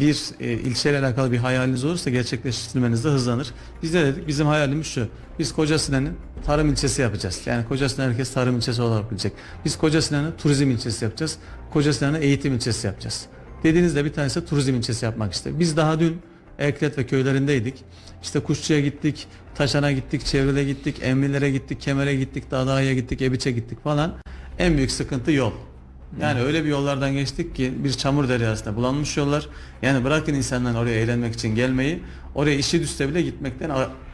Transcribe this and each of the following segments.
bir e, ilçeyle alakalı bir hayaliniz olursa gerçekleştirmeniz de hızlanır. Biz de dedik bizim hayalimiz şu. Biz Koca Sinan'ı tarım ilçesi yapacağız. Yani Koca Sinan herkes tarım ilçesi olarak bilecek. Biz Koca Sinan'ı turizm ilçesi yapacağız. Koca Sinan'ı eğitim ilçesi yapacağız. Dediğinizde bir tanesi turizm ilçesi yapmak işte. Biz daha dün Eklet ve köylerindeydik. İşte Kuşçu'ya gittik, Taşan'a gittik, Çevrede gittik, Emlilere gittik, Kemer'e gittik, Dağdağ'a gittik, Ebiç'e gittik falan. En büyük sıkıntı yol. Yani öyle bir yollardan geçtik ki bir çamur deryasında bulanmış yollar. Yani bırakın insanların oraya eğlenmek için gelmeyi, oraya işi düşse bile gitmekten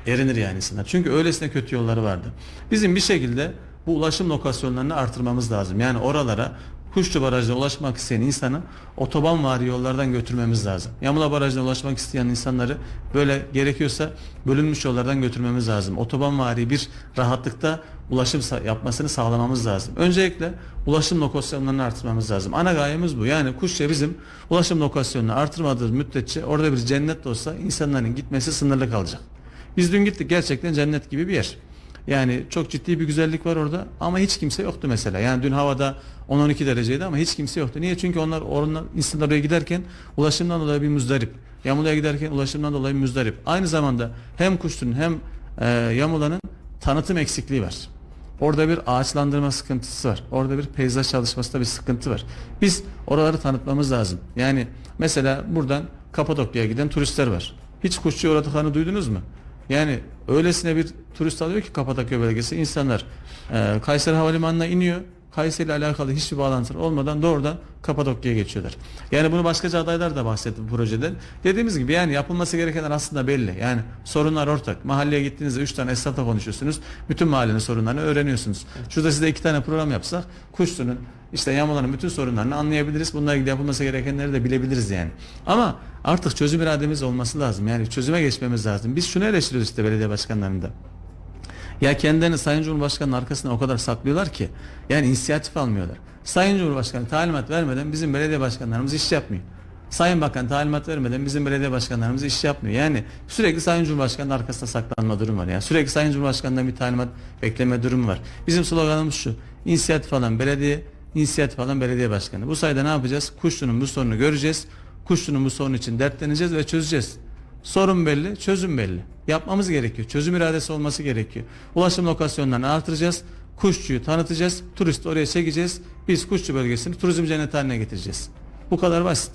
erinir yani insanlar. Çünkü öylesine kötü yolları vardı. Bizim bir şekilde bu ulaşım lokasyonlarını artırmamız lazım. Yani oralara Kuşçu Barajı'na ulaşmak isteyen insanı otoban vari yollardan götürmemiz lazım. Yamula Barajı'na ulaşmak isteyen insanları böyle gerekiyorsa bölünmüş yollardan götürmemiz lazım. Otoban vari bir rahatlıkta ulaşım yapmasını sağlamamız lazım. Öncelikle ulaşım lokasyonlarını artırmamız lazım. Ana gayemiz bu. Yani Kuşça bizim ulaşım lokasyonunu artırmadığımız müddetçe orada bir cennet de olsa insanların gitmesi sınırlı kalacak. Biz dün gittik gerçekten cennet gibi bir yer. Yani çok ciddi bir güzellik var orada ama hiç kimse yoktu mesela. Yani dün havada 10-12 dereceydi ama hiç kimse yoktu. Niye? Çünkü onlar oradan insanlar oraya giderken ulaşımdan dolayı bir müzdarip. Yamula'ya giderken ulaşımdan dolayı müzdarip. Aynı zamanda hem Kuşlu'nun hem e, Yamula'nın tanıtım eksikliği var. Orada bir ağaçlandırma sıkıntısı var. Orada bir peyzaj çalışmasında bir sıkıntı var. Biz oraları tanıtmamız lazım. Yani mesela buradan Kapadokya'ya giden turistler var. Hiç kuşçuya uğradıklarını duydunuz mu? Yani öylesine bir turist alıyor ki Kapadokya bölgesi insanlar e, Kayseri Havalimanı'na iniyor. Kayseri ile alakalı hiçbir bağlantı olmadan doğrudan Kapadokya'ya geçiyorlar. Yani bunu başkaca adaylar da bahsetti bu projeden. Dediğimiz gibi yani yapılması gerekenler aslında belli. Yani sorunlar ortak. Mahalleye gittiğinizde 3 tane esnafla konuşuyorsunuz. Bütün mahallenin sorunlarını öğreniyorsunuz. Şurada size iki tane program yapsak Kuşlu'nun işte Yamalan'ın bütün sorunlarını anlayabiliriz. Bununla ilgili yapılması gerekenleri de bilebiliriz yani. Ama artık çözüm irademiz olması lazım. Yani çözüme geçmemiz lazım. Biz şunu eleştiriyoruz işte belediye başkanlarında. Ya kendilerini Sayın Cumhurbaşkanı'nın arkasına o kadar saklıyorlar ki yani inisiyatif almıyorlar. Sayın Cumhurbaşkanı talimat vermeden bizim belediye başkanlarımız iş yapmıyor. Sayın Bakan talimat vermeden bizim belediye başkanlarımız iş yapmıyor. Yani sürekli Sayın Cumhurbaşkanı'nın arkasında saklanma durum var. Yani sürekli Sayın Cumhurbaşkanı'ndan bir talimat bekleme durumu var. Bizim sloganımız şu. İnisiyatif alan belediye, inisiyatif alan belediye başkanı. Bu sayede ne yapacağız? Kuşlu'nun bu sorunu göreceğiz. Kuşlu'nun bu sorunu için dertleneceğiz ve çözeceğiz. Sorun belli, çözüm belli. Yapmamız gerekiyor. Çözüm iradesi olması gerekiyor. Ulaşım lokasyonlarını artıracağız. Kuşçuyu tanıtacağız. Turist oraya çekeceğiz. Biz Kuşçu bölgesini turizm cenneti haline getireceğiz. Bu kadar basit.